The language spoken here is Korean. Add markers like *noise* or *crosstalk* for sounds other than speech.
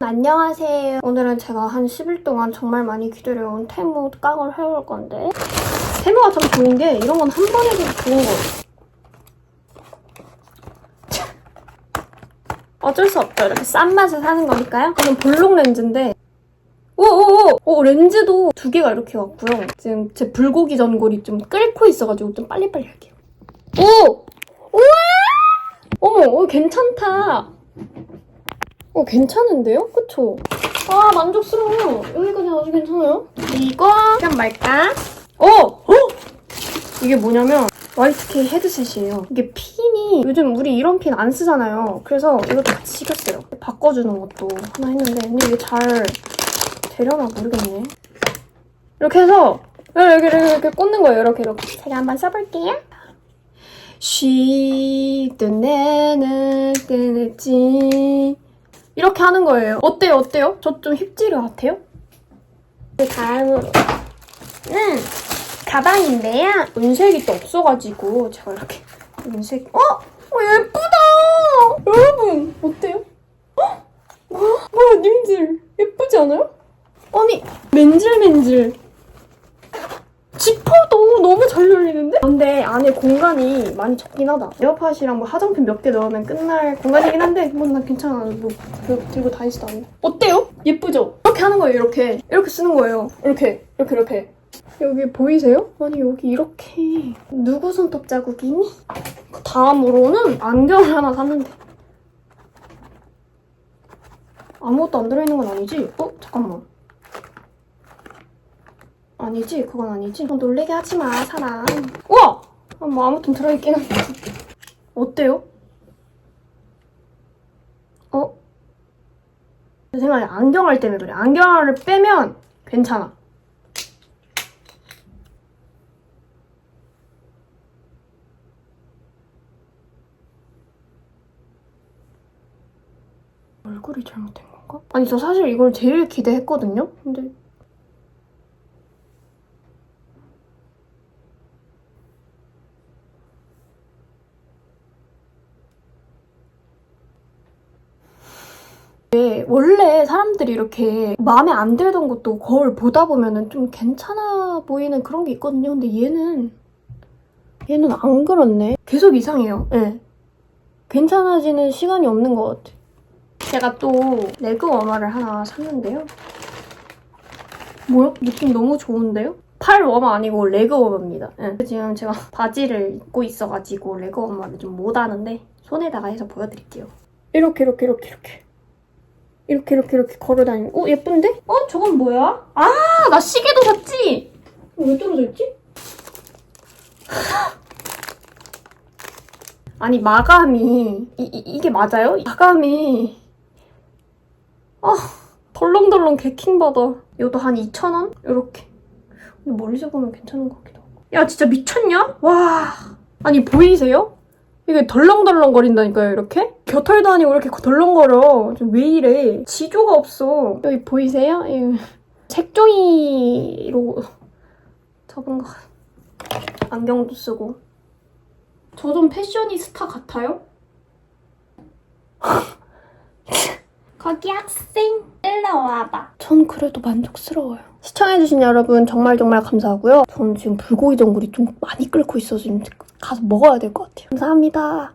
안녕하세요. 오늘은 제가 한 10일 동안 정말 많이 기다려온 테무 깡을 해볼 건데 테무가 참 좋은 게 이런 건 한 번에 해도 좋은 거예요. 어쩔 수 없죠. 이렇게 싼 맛에 사는 거니까요. 이건 볼록 렌즈인데 오오오! 오, 렌즈도 두 개가 이렇게 왔고요. 지금 제 불고기 전골이 좀 끓고 있어가지고 좀 빨리빨리 할게요. 오! 우와! 어머, 어, 괜찮다. 어, 괜찮은데요? 그쵸? 아, 만족스러워요. 여기까지 아주 괜찮아요. 이거, 그냥 말까? 어! 어! 이게 뭐냐면, Y2K 헤드셋이에요. 이게 핀이, 요즘 우리 이런 핀 안 쓰잖아요. 그래서 이것도 같이 시켰어요. 바꿔주는 것도 하나 했는데, 근데 이게 잘 되려나 모르겠네. 이렇게 해서, 이렇게, 이렇게, 이렇게 꽂는 거예요. 이렇게, 이렇게. 제가 한번 써볼게요. 쉬던 내는 끊었지. 이렇게 하는 거예요. 어때요? 어때요? 저 좀 힙지르 같아요? 그 다음으로는 가방인데요. 은색이 또 없어가지고 제가 이렇게 은색 어? 어 예쁘다! 여러분 어때요? 어? 뭐야? 뭐야 님들 예쁘지 않아요? 아니 맨질맨질 지퍼도 너무? 근데 공간이 많이 적긴 하다. 에어팟이랑 뭐 화장품 몇 개 넣으면 끝날 공간이긴 한데 뭐 난 괜찮아. 뭐 들- 들고 다니지도 않는데. 어때요? 예쁘죠? 이렇게 하는 거예요. 이렇게. 이렇게 쓰는 거예요. 이렇게. 이렇게 이렇게. 여기 보이세요? 아니 여기 이렇게 누구 손톱 자국이니? 그 다음으로는 안경을 하나 샀는데 아무것도 안 들어있는 건 아니지? 어? 잠깐만 아니지? 그건 아니지? 너 놀래게 하지 마, 사람. 우와! 아, 뭐 아무튼 들어있긴 한데. 어때요? 어? 내 생각에 안경알 때문에 그래. 안경알을 빼면 괜찮아. 얼굴이 잘못된 건가? 아니, 저 사실 이걸 제일 기대했거든요? 근데 원래 사람들이 이렇게 마음에 안 들던 것도 거울 보다 보면은 좀 괜찮아 보이는 그런 게 있거든요. 근데 얘는 얘는 안 그렇네. 계속 이상해요. 예. 괜찮아지는 시간이 없는 것 같아. 제가 또 레그 워머를 하나 샀는데요. 뭐야? 느낌 너무 좋은데요? 팔 워머 아니고 레그 워머입니다. 예. 지금 제가 *laughs* 바지를 입고 있어가지고 레그 워머를 좀 못 하는데 손에다가 해서 보여드릴게요. 이렇게 이렇게 이렇게 이렇게. 이렇게 이렇게 이렇게 걸어다니고 어 예쁜데? 어 저건 뭐야? 아 나 시계도 샀지? 왜 떨어져 있지? *gasps* 아니 마감이 이, 이, 이 게 맞아요? 마감이 아 덜렁덜렁 개킹받아 이것도 한 2,000원? 이렇게 근데 멀리서 보면 괜찮은 것 같기도 하고 야 진짜 미쳤냐? 와 아니 보이세요? 이게 덜렁덜렁 거린다니까요, 이렇게? 겨털도 아니고 이렇게 덜렁거려. 좀왜 이래? 지조가 없어. 여기 보이세요? 이 색종이로 접은 거. 안경도 쓰고. 저 좀 패셔니스타 같아요? *laughs* 거기 학생 일로 와봐. 전 그래도 만족스러워요. 시청해주신 여러분 정말 정말 감사하고요. 저는 지금 불고기 전골이 좀 많이 끓고 있어서 지금 가서 먹어야 될 것 같아요. 감사합니다.